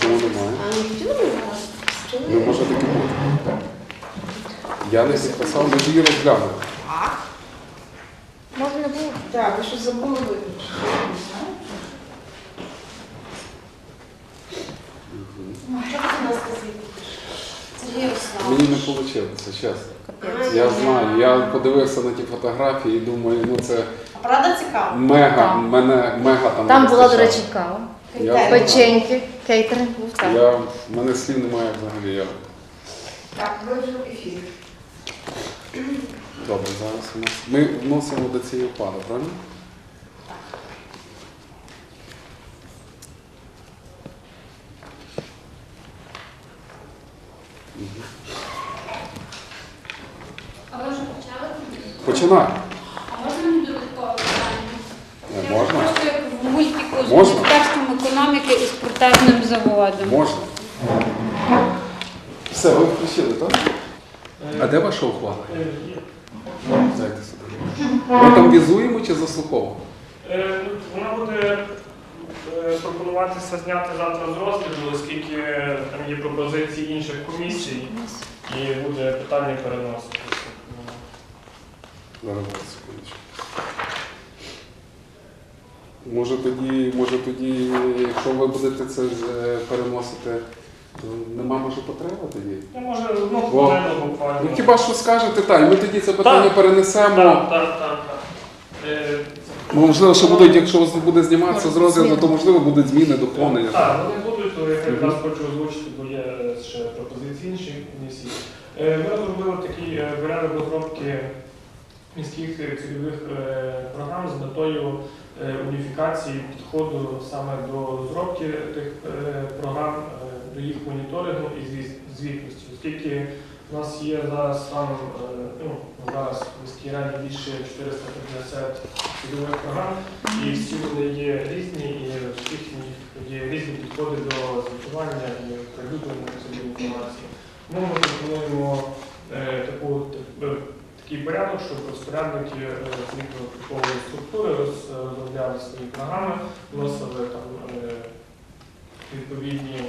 чому немає? А не б може таке бути. Я не підписав, ми ж її розглянули. Може не було? Так, ви що забули виключити? Що ти нас? Сергій Руслан. Мені не вийшло, чесно. Я знаю, я подивився на ті фотографії і думаю, ну це А правда цікаво? мега, мене мега там. Там була, до вистачало. речі, кава. Я. Печеньки, кейтеринг був там. Я, в мене слів немає взагалі. Я... Так, ви вже в ефірі. Добре, зараз у нас. Ми вносимо до цієї упади, правильно? А ви вже почали? Починай. А можна мені додаткове питання? Не, можна? Просто як в мультику Можна. Економіки і з протезним заводом. Можна. Все, ви включили, так? А де ваша ухвала? Дайте сюди. Ми там візуємо чи заслуховуємо? Е, Вона буде е, пропонуватися зняти завтра з розгляду, оскільки там є пропозиції інших комісій і буде питання переноситися. Зараз Може тоді, може тоді, якщо ви будете це е, переносити, то нема може потреби тоді. Я може одну Бо- буквально. Ну хіба що скажете, так, і ми тоді це питання Так. перенесемо. Так, так, так. так. Е, Ну, можливо, що будуть, якщо буде зніматися з розгляду, то можливо будуть зміни, доповнення. Так, вони будуть, то я якраз хочу озвучити, бо є ще пропозиції інших комісій. Е, Ми розробили такий е, порядок розробки міських цільових е, програм з метою уніфікації підходу саме до розробки тих е, програм, е, до їх моніторингу і звітності, оскільки у нас є зараз е, ну, зараз в міській раді більше 450 цільових програм, і всі вони є різні, і всіх є різні підходи до звітування і прилюднення цієї інформації. Тому ми пропонуємо е, таку, е, такий порядок, щоб розпорядники е, структури роз- розробляли свої програми, вносили там е, відповідні.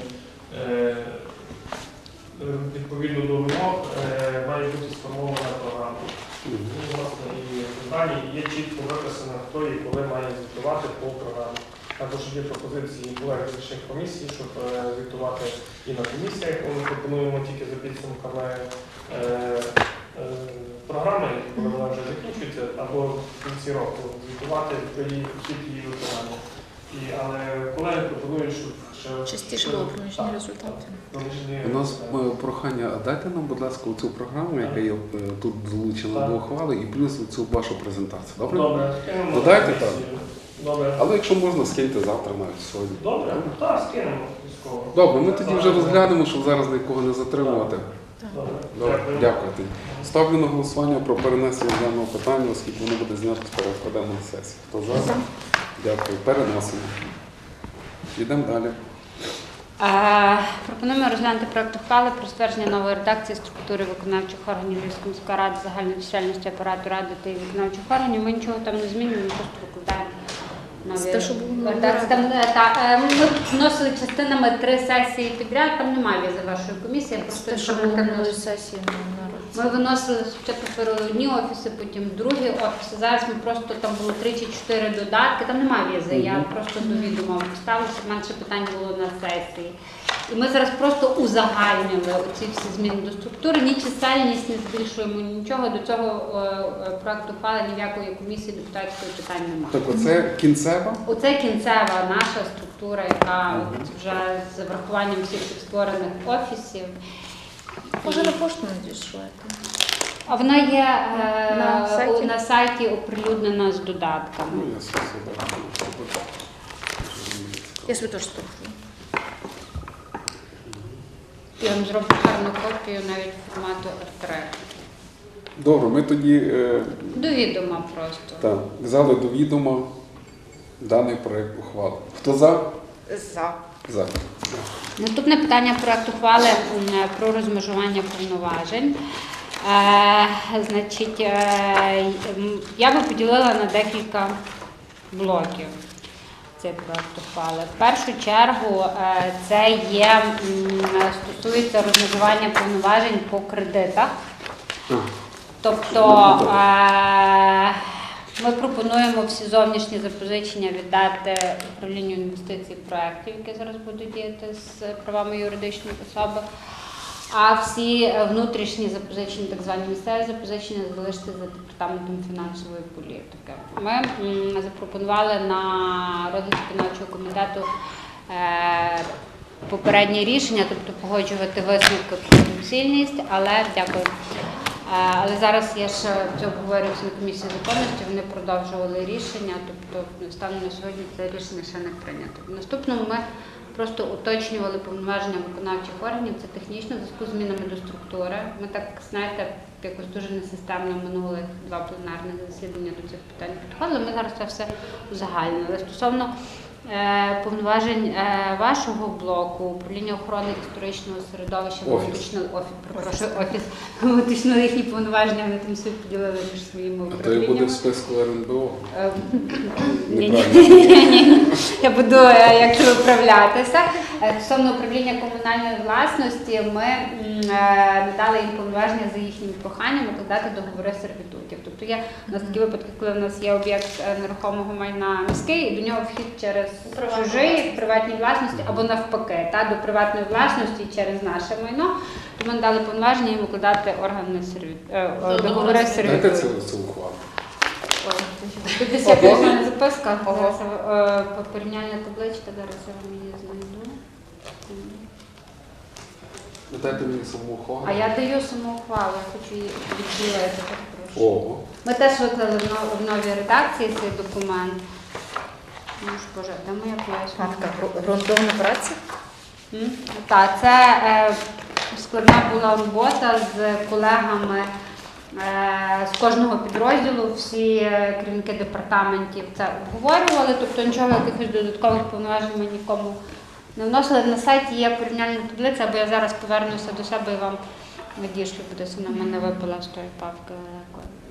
е, е, Відповідно до вимог е, має бути сформована програма. Власне, і питання є чітко виписано, хто і коли має звітувати по програмі. Також є пропозиції колег з інших комісій, щоб е, звітувати і на комісіях. Ми пропонуємо тільки за підсумками е, е, програми, коли вона вже закінчується, або в кінці року звітувати про її хід її виконання. І, але колеги пропонують, щоб ще Частіше було проміжні результати. проміжні У нас е, прохання, а дайте нам, будь ласка, цю програму, яка є е, тут залучена Так. до ухвали, і плюс цю вашу презентацію. Добре? Добре, скинемо Додайте комісію. Добре. Але якщо можна, скиньте завтра навіть сьогодні. Добре, так, скинемо військово. Добре, ми тоді вже розглянемо, щоб зараз нікого не затримувати. Добре, дякую. Ставлю на голосування про перенесення даного питання, оскільки воно буде знято з порядку сесії. Хто за? Дякую. Переносимо. Йдемо далі. Е, Пропонуємо розглянути проект ухвали про ствердження нової редакції структури виконавчих органів Львівської міської ради загальної чисельності апарату ради та виконавчих органів. Ми нічого там не змінюємо, просто викладаємо. Нові те, що було на редакції. Там, е, та, е, Ми вносили частинами три сесії підряд, там немає візи вашої комісії, просто Те, що інформативно було минулої сесії на ми виносили спочатку одні офіси, потім другі офіси. Зараз ми просто там було три чи чотири додатки. Там немає візи. Я просто до відома поставила, щоб менше питань було на сесії. І ми зараз просто узагальнюємо ці всі зміни до структури. Ні чисельність не збільшуємо нічого. До цього е, е, проекту ухвали ніякої комісії депутатської питань немає. Так, оце кінцева. Оце кінцева наша структура, яка от вже з врахуванням всіх створених офісів. Може на пошту надішлете? А вона є е, На сайті? на сайті оприлюднена з додатками. Ну. Я собі теж спробую. Я вам зроблю гарну копію навіть формату R3. Добре, ми тоді е, До відома просто. так, взяли до відома даний проект ухвали. Хто за? За. За. Наступне питання проекту ухвали про розмежування повноважень. Е, значить, е, я би поділила на декілька блоків. Цей проект ухвали. В першу чергу е, це є стосується розмежування повноважень по кредитах. Тобто е, ми пропонуємо всі зовнішні запозичення віддати управлінню інвестицій проєктів, які зараз будуть діяти з правами юридичної особи. А всі е, внутрішні запозичення, так звані місцеві запозичення, залишити за департаментом фінансової політики. Ми запропонували на розгляд виконавчого комітету е, попереднє рішення, тобто погоджувати висновки про доцільність, але дякую. Е, Але зараз я ще це обговорювався на комісії законності, вони продовжували рішення, тобто станом на сьогодні це рішення ще не прийнято. В наступному ми просто уточнювали повноваження виконавчих органів, це технічно в зв'язку з змінами до структури. Ми так, знаєте, якось дуже несистемно минулих два пленарних засідання до цих питань підходили. Ми зараз це все узагальнили. Стосовно е, повноважень е, вашого блоку, управління охорони історичного середовища, Офіс. виключно офіс, перепрошую, офіс, їхні повноваження, вони там собі поділили між своїми а то і буде в списку РНБО. Е, Ні, ні, Неправильно. Я буду е, як це виправлятися. Е, Стосовно управління комунальної власності, ми е, надали їм повноваження за їхнім проханням укладати договори сервітутів. Тобто є у нас такі випадки, коли в нас є об'єкт нерухомого майна міський, і до нього вхід через чужий в приватній власності або навпаки, та до приватної власності через наше майно. Тому ми надали повноваження їм укладати органи сервіт е, договори сервітутів. ухвалу. Тут десь є Ого. порівняльна записка, зараз, е, по- порівняльна табличка, зараз я вам її знайду. Дайте мені саму ухвалу. А я даю саму ухвалу, я хочу її відділити. так. Ми теж виклали в нов- в новій редакції цей документ. Ну ж боже, де моя? Матка, гру- ґрунтовна праця? М? Так, це е, складна була робота з колегами з кожного підрозділу. Всі е, керівники департаментів це обговорювали, тобто нічого якихось додаткових повноважень ми нікому не вносили. На сайті є порівняльна таблиця, або я зараз повернуся до себе і вам надішлю, буде вона в мене випала з тої папки.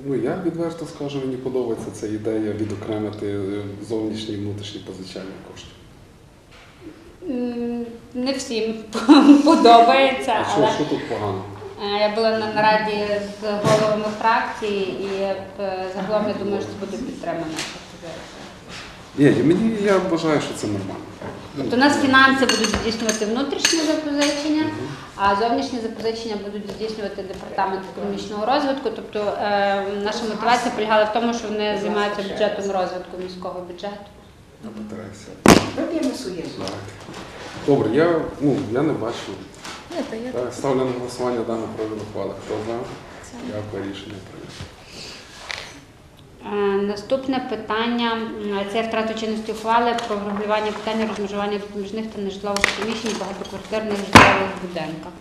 Ну я відверто скажу, мені подобається ця ідея відокремити е, зовнішні і внутрішні позичальні кошти. Не всім подобається, А але що, що тут погано? Е, Я була на нараді з головами фракції і е, загалом я думаю, що це буде підтримана ця. Ні, мені я вважаю, що це нормально. Тобто у нас фінанси будуть здійснювати внутрішні запозичення, а зовнішні запозичення будуть здійснювати департамент економічного розвитку. Тобто е, наша мотивація полягала в тому, що вони займаються бюджетом розвитку міського бюджету. Вип'ємо своє. Добре, я, ну, я не бачу. Так, ставлю на голосування дану проект ухвали. Хто за? Дякую, рішення прийнято. Е, Наступне питання це втрата чинності ухвали про врегулювання питання розмежування допоміжних та нежитлових приміщень в багатоквартирних житлових будинках.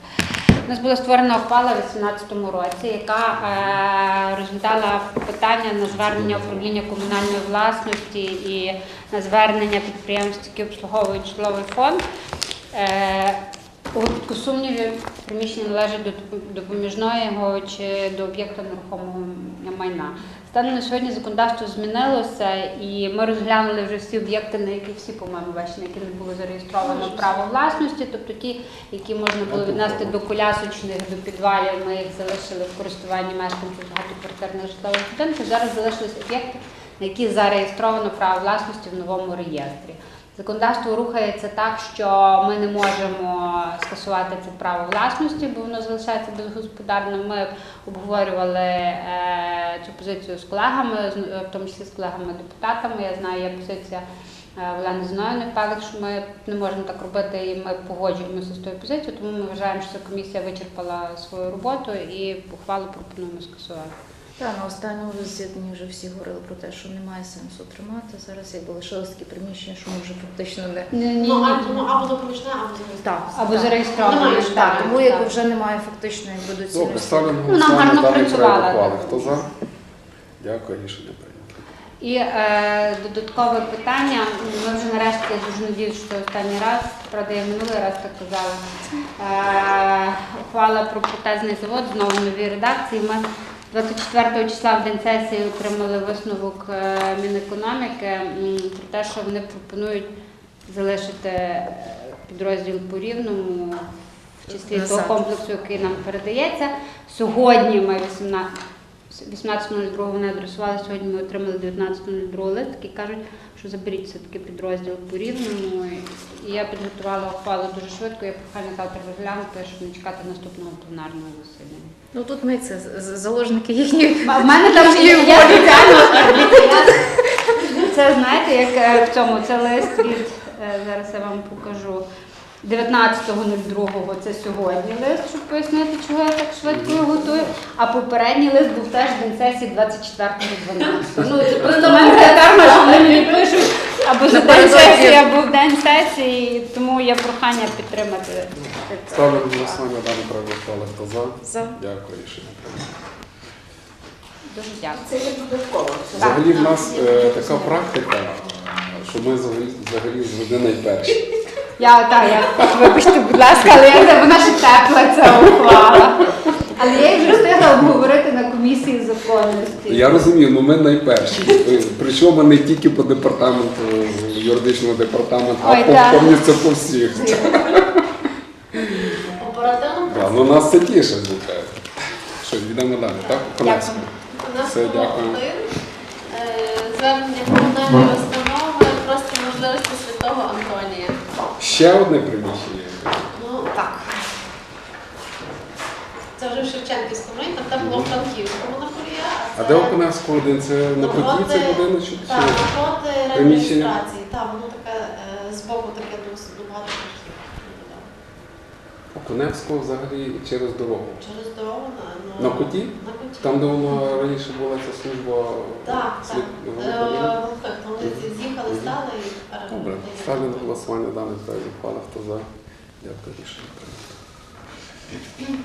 У нас була створена ухвала у 2018 році, яка е, розглядала питання на звернення управління комунальної власності і на звернення підприємств, які обслуговують житловий фонд. У випадку сумнівів приміщення належить до допоміжного чи до об'єкта нерухомого майна. Станом на сьогодні законодавство змінилося, і ми розглянули вже всі об'єкти, на які всі, по-моєму, бачили, на які не було зареєстровано право власності, тобто ті, які можна було віднести до колясочних, до підвалів, ми їх залишили в користуванні мешканців багатоквартирних житлових будинків. Зараз залишились об'єкти, на які зареєстровано право власності в новому реєстрі. Законодавство рухається так, що ми не можемо скасувати це право власності, бо воно залишається безгосподарним. Ми обговорювали е, цю позицію з колегами, з- в тому числі з колегами-депутатами. Я знаю, є позиція е, Олени Зінової Пелик, що ми не можемо так робити, і ми погоджуємося з тою позицією, тому ми вважаємо, що комісія вичерпала свою роботу і ухвалу пропонуємо скасувати. Так, на останньому засіданні вже всі говорили про те, що немає сенсу тримати. Зараз якби лишилось такі приміщення, що ми вже фактично не Ну, а- ну, або допоміжне, або зареєстроване. так, Або так. Немає, так, Так, тому якби вже немає фактично якби Добре, доцільності. ставлю на Ну, вона голосування гарно даний проект працювала, ухвали. Хто за? Дякую, рішення прийнято. І е, додаткове питання. Ми вже нарешті я дуже надіюсь, що це останній раз. Правда, я минулий раз так казала. Е, ухвала про протезний завод знову в новій редакції. Ми 24 числа в день сесії отримали висновок е, Мінекономіки про те, що вони пропонують залишити е, підрозділ по рівному в числі того комплексу, який нам передається. Сьогодні ми 18.02 вони адресували, сьогодні ми отримали 19.02 лист, який кажуть, що заберіть все-таки підрозділ по рівному. І я підготувала ухвалу дуже швидко, я прохання завтра розглянути, щоб не чекати наступного пленарного засідання. Ну тут ми це заложники їхніх. А в мене там є спеціально це знаєте, як е, в цьому це лист від е, зараз я вам покажу. 19.02 це сьогодні лист, щоб пояснити, чого я так швидко його готую. А попередній лист був теж день сесії 24.12. Ну це просто мене карма, що вони мені пишуть або за день сесії, або в день сесії. Тому є прохання підтримати. Ставлю голосування проект ухвали. Хто за? За. Дякую, рішення прийнято. Дуже дякую. Це є додатково. Взагалі в нас е, така практика, що ми взагалі, взагалі завжди найперші. Я так, я вибачте, будь ласка, але я вона ще тепла ця ухвала. Але я їх вже встигла обговорити на комісії законності. Я розумію, ну ми найперші. Причому не тільки по департаменту, юридичному департаменту, а Ой, по- повністю по всіх. Оперативно Да, ну нас це тішить, звичайно. Що, йдемо далі, так? Конець. у нас Все, було дякую. один е, звернення комунальної установи просто можливості святого Антонія. Ще одне приміщення. Ну так. Це вже в Шевченківському районі, там, там було в Франківському на Курія. А де Окуневського один? Це на коті цей будиночок? Так, чи? напроти реєстрації. Так, воно таке е, збоку таке досить багато шляхів. Окуневського взагалі через дорогу. Через дорогу на, ну, На куті? На куті. Там, де воно раніше була ця служба Так, так. слід- Е, Голубові? Глухих, вони з'їхали, стали і тепер. Добре, ставлю на голосування даний проект ухвали. Хто за? Дякую, рішення прийнято.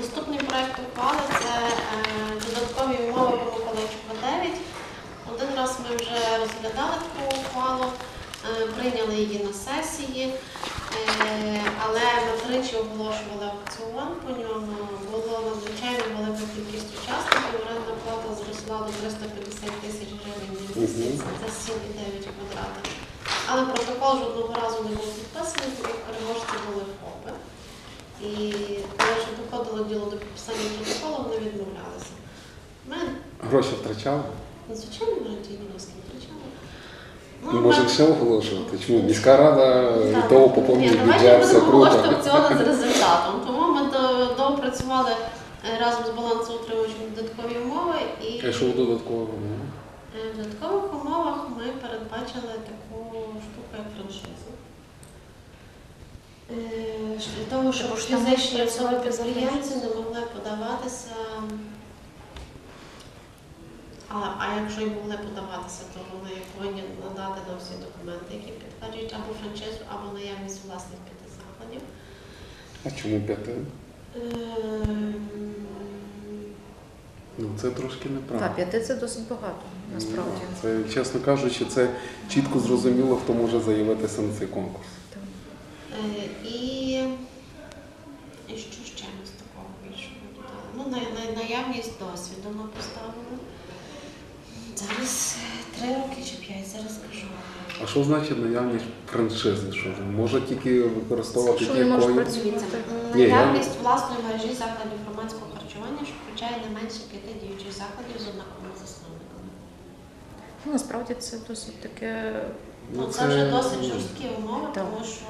Наступний проект ухвали це е, додаткові умови по Миколаївчука 9. Один раз ми вже розглядали таку ухвалу, е, прийняли її на сесії, е, але ми тричі оголошували аукціон по ньому. Було надзвичайно велика кількість учасників. Орендна плата зросла до 350 тисяч гривень місяць. Це 7,9 квадратів. Але протокол жодного разу не був підписаний, тому переможці були ФОПи. І коли вже доходило діло до підписання протоколу, вони відмовлялися. Ми, Гроші втрачали? звичайно, гарантійні носки втрачали. Ну, Може ще оголошувати? Чому? Міська рада від того поповнює бюджет, все будемо оголошувати аукціони з результатом. Тому ми до- доопрацювали е, разом з балансоутримувачем додаткові умови і А що додатково? Ну, е, в додаткових умовах ми передбачили таку штуку, як франшизу. Е, Для того, щоб Тому що там фізичні особи працювати підприємці не могли подаватися. А, а якщо й могли подаватися, то вони повинні надати нам всі документи, які підтверджують або франшизу, або наявність власних п'яти закладів. А чому п'яти? Ем, Ну це трошки Так, п'яти це досить багато, насправді. Це, чесно кажучи, це чітко зрозуміло, хто може заявитися на цей конкурс. Е, І, і що ще ми з такого більше додали? Ну, на, на, наявність досвіду ми поставили. Зараз три роки чи п'ять, зараз скажу. А що значить наявність франшизи? Що ж, може тільки використовувати ті, якої? працювати? Ні, я- Наявність власної мережі закладів громадського харчування, що включає не менше п'яти діючих закладів з однаковими засновниками. Ну, насправді це досить таке. Ну, це вже досить жорсткі умови, Так. тому що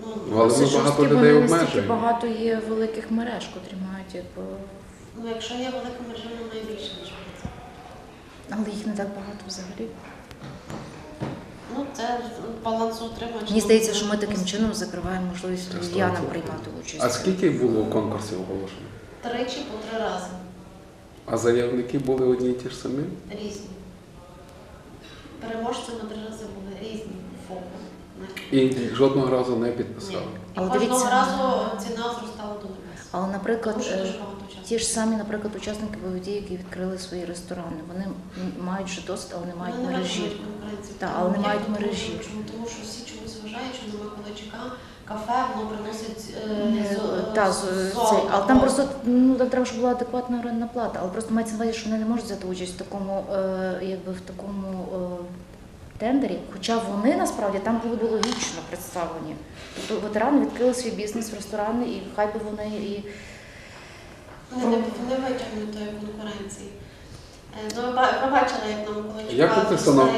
ну, Ну, але ми багато людей вони настільки обмежуємо. багато є великих мереж, котрі мають якби. ну, якщо є велика мережа, вона найбільше, ніж. Але їх не так багато взагалі. Ну, це балансоутримувач. Мені здається, що ми таким чином закриваємо можливість львів'янам 100%. приймати участь. А скільки було конкурсів оголошено? Тричі по три рази. А заявники були одні і ті ж самі? Різні. Переможці на три рази були різні ФОПи. І жодного разу не підписали. Але кожного дивіться, разу ціна зростала до небес. Але, наприклад, Тому е, дуже багато часу. ті ж самі, наприклад, учасники бойові, які відкрили свої ресторани, вони м- мають вже досвід, але не мають Вони не мережі. Так, але не мають мережі. Чому? Тому що всі чомусь вважають, що на Миколайчука кафе, воно приносить е, Та, е, з- золото. але там просто ну, там треба, щоб була адекватна орендна плата. Але просто мається на увазі, що вони не можуть взяти участь в такому, е, якби в такому тендері. Хоча вони насправді там були б логічно представлені. Тобто ветерани відкрили свій бізнес, ресторани, і хай би вони і Вони не, витягнуть тої конкуренції. Е, Ну, ви бачили, як нам Як описано-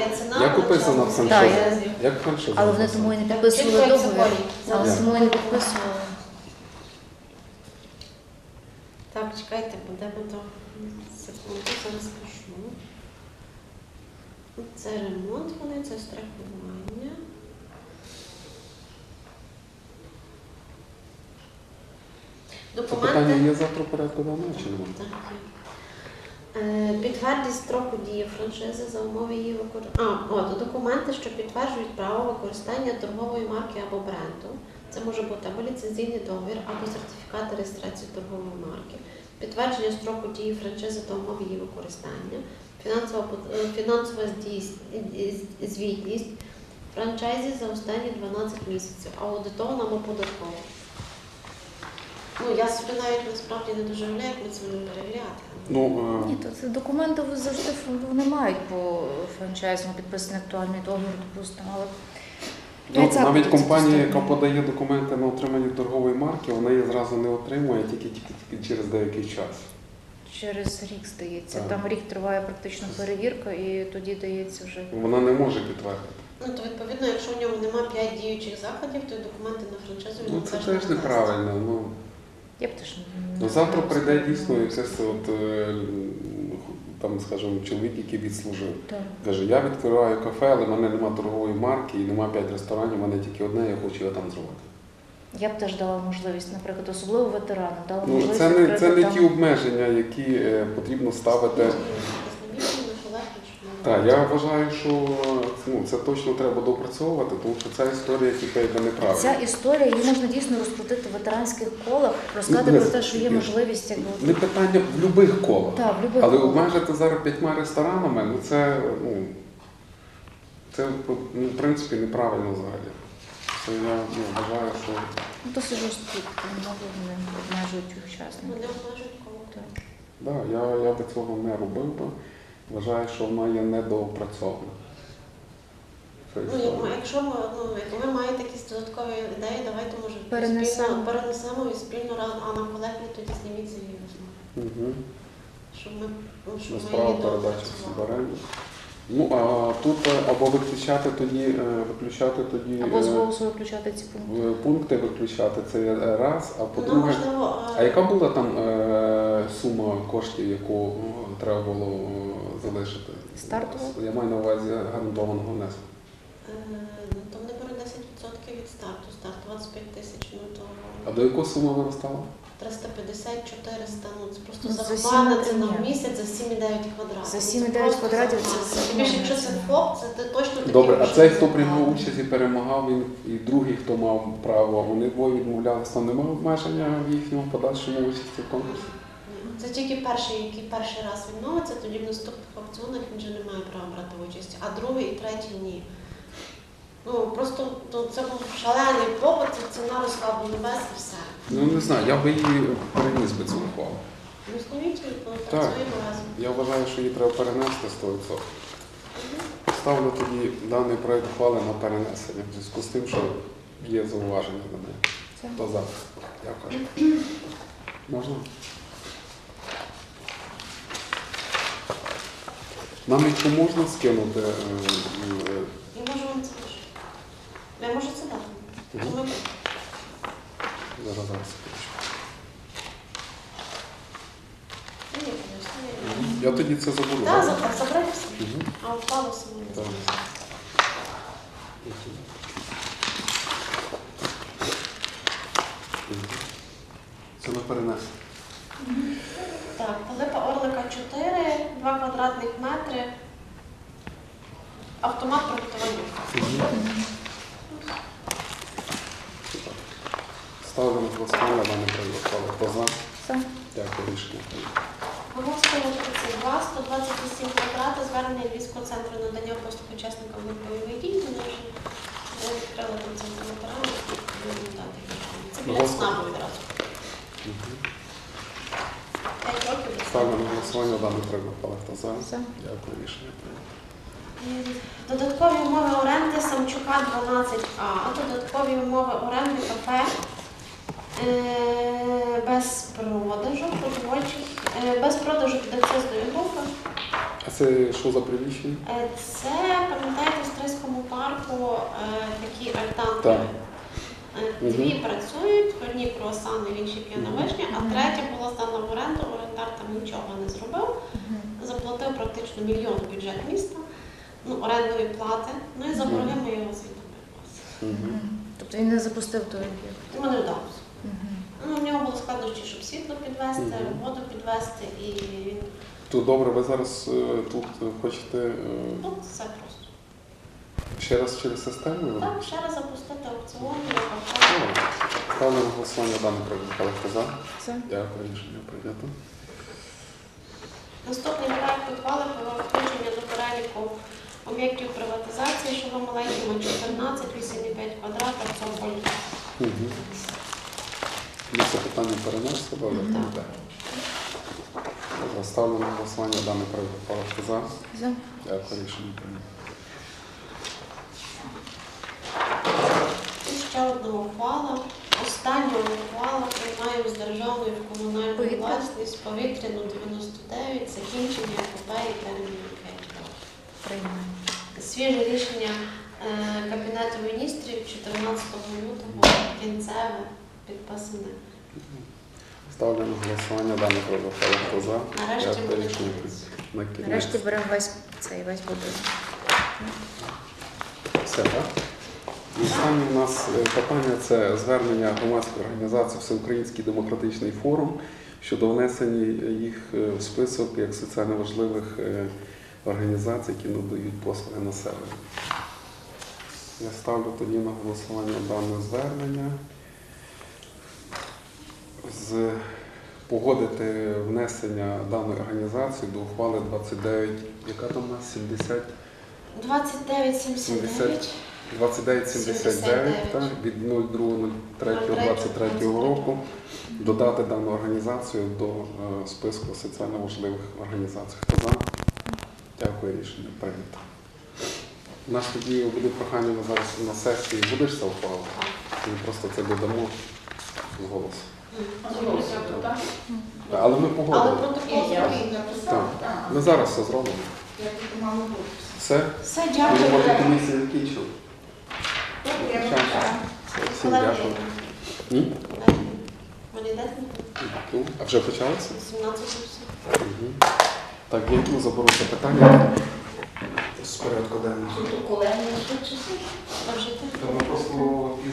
як описано в франшизі? Як франшиза? але вони тому і не підписували договір. Але тому і не підписували. Так, чекайте, будемо то секунду, зараз скажу. Це ремонт, вони це страхування. Це питання є завтра порядку денного чи немає? Так, є. Е, Підтвердість строку дії франшизи за умови її використання. А, от документи, що підтверджують право використання торгової марки або бренду. Це може бути або ліцензійний договір, або сертифікат реєстрації торгової марки, підтвердження строку дії франшизи та умов її використання, фінансова, е, фінансова звітність франчайзі за останні 12 місяців, аудитована або податкова. Ну, я собі навіть насправді не дуже уявляю, як ми це будемо перевіряти. Ну, е, Ні, то це документи ви завжди вони мають по франчайзу підписаний актуальний договір, допустимо, але Ну, навіть компанія, яка подає документи на отримання торгової марки, вона її зразу не отримує тільки, тільки, тільки через деякий час. Через рік здається. Так. Там рік триває практично перевірка, і тоді дається вже. Вона не може підтвердити. Ну, то відповідно, якщо в ньому немає 5 діючих закладів, то й документи на франшизу він Ну це не теж неправильно. Ну, Я б теж не ну завтра прийде дійсно воно. якийсь от, е, там, скажімо, чоловік, який відслужив. Так. Каже, я відкриваю кафе, але в мене немає торгової марки і немає 5 ресторанів, в мене тільки одне, я хочу його там зробити. Я б теж дала можливість, наприклад, особливо ветеранам, дала Ну, можливість це не, це не там. ті обмеження, які е, потрібно ставити. Так, я вважаю, що ну, це точно треба допрацьовувати, тому що ця історія тільки йде неправильно. Ця історія її можна дійсно розкрутити в ветеранських колах, розказати Ну, про те, що є можливість якби Не питання в будь-яких колах. так, в любих Але колах. обмежити зараз п'ятьма ресторанами, ну це, ну, це ну, в принципі неправильно взагалі. Це я ну, вважаю, що Ну, досить жорсткі умови вони обмежують учасників. Вони обмежують. Так. да, я, я би цього не робив би. Вважаю, що вона є недоопрацьована. Ця Ну, історія. як- якщо ми, ну, як ви маєте якісь додаткові ідеї, давайте може Перенесемо. спільно перенесемо і спільно разом, а на колегії тоді зніміть за її Угу. щоб ми, ну, щоб ми її в доопрацювали. суборенду. Ну а тут е, або виключати тоді, е, виключати тоді Або е, з голосу виключати ці пункти. пункти виключати це раз, а ну, по-друге. можливо, А яка була там сума коштів, яку треба було залишити? Стартова? Я маю на увазі гарантованого внеску. е, ну, не бере 10% від старту, старт 25 тисяч, ну то А до якої суми вона стала? 350-400, ну це просто ну, за захована ціна в місяць за 7,9 квадратів. За ну, 7,9 квадратів це все. Більше якщо це ФОП, це ти точно такі Добре, а цей, хто приймав участь і перемагав, він і другий, хто мав право, вони двоє відмовлялися, там немає обмеження в їхньому подальшому участі в конкурсі. Ну, це тільки перший, який перший раз відмовиться, тоді в наступних аукціонах він вже не має права брати участь, а другий і третій ні. Ну просто то це був шалений попит, це ціна розкладу небес і все. Ну не знаю, я би її переніс би цю ухвалу. Ну коли Так. працюємо разом. Я вважаю, що її треба перенести 100%. Ставлю тоді даний проект ухвали на перенесення в зв'язку з тим, що є зауваження до неї. Це. Хто за? Дякую. Можна? Нам якщо можна скинути. е, е, І можу вам це. Я можу це дати. Мгм. Зараз зараз. Я тоді це забуду. Так, добре? за- забрати все. Мгм. А впало самому. Так. Це на перенесення. Так, Пилипа Орлика 4, 2 квадратних метри. Автомат проектування. Ставлю на голосування даний проект ухвали. Хто за? Все. Дякую, рішення. прийнято. Голосуємо 32, 128 квадратів, звернення Львівського центру надання послуг учасникам бойових дій. Вони вже відкрили там центр ветеранів. будемо далі. Це біля Голосуємо. Відразу. Мгм. Років. Ставлю на голосування даний проект ухвали. Хто за? За. Дякую, рішення прийнято. Додаткові умови оренди Самчука 12А. Додаткові умови оренди кафе е, без продажу, продовольчих, е, без продажу під акцизною групи. А це що за приміщення? Е, Це, пам'ятаєте, в Стрийському парку е, такі альтанки. Так. Е, Дві працюють, одні круасани, інші п'яна вишня, а третя була здана в оренду, орендар там нічого не зробив. Заплатив практично мільйон бюджет міста, ну, орендної плати, ну і за борги ми його звідти. Тобто він не запустив той об'єкт. Тому не вдалося. Мгм. Ну, у нього було складнощі, щоб світло підвести, Мгм. воду підвести, і він То добре, ви зараз е, тут е, хочете е, ну, все просто. ще раз через систему? Так, ще раз запустити аукціон, О, Ставлю на голосування даний проект ухвали. Хто за? За. Дякую, рішення прийнято. Наступний проект ухвали про включення до переліку об'єктів приватизації, що на маленькому 14, 8,5 квадратів, Соболь. Угу. Ми це питання перенесли, але Так. Ставлю на голосування даний проект ухвали. Хто за? За. Дякую, рішення прийнято. І ще одна ухвала. Остання ухвала приймаємо з державної в комунальну Повітря. власність повітряну 99, закінчення епопеї терміну 5 років. Приймаємо. Свіже рішення е, Кабінету міністрів 14 лютого кінцеве підписане. Ставлю на голосування даний ухвали. Хто за? Нарешті буде кінець. На кінець. Нарешті беремо весь цей весь будинок. Все, так? І останнє у нас е, питання це звернення громадської організації Всеукраїнський демократичний форум щодо внесення їх е, в список як соціально важливих е, організацій, які надають послуги населенню. Я ставлю тоді на голосування дане звернення. З погодити внесення даної організації до ухвали 29, яка там у нас 70 2979. 2979 так, від 02.03.23 року додати дану організацію до е, списку соціально важливих організацій. Хто за? Дякую, рішення прийнято. У нас тоді буде прохання на зараз на сесії. Будеш це ухвалити? Ми просто це додамо з голосу. Так, Але ми Але погодили. протокол Я так. Ми зараз все зробимо. Я тут мало бути. Все? Все, Ми дякую. роботу комісії закінчили. Добре, я Час. вважаю. Все, Всім дякую. Ні? Вони йдуть Ну, А вже почалося? 17 часов. Мгм. Так, я заберу це питання з порядку денного. Тут у колеги швидше. Бажайте. Та ми просто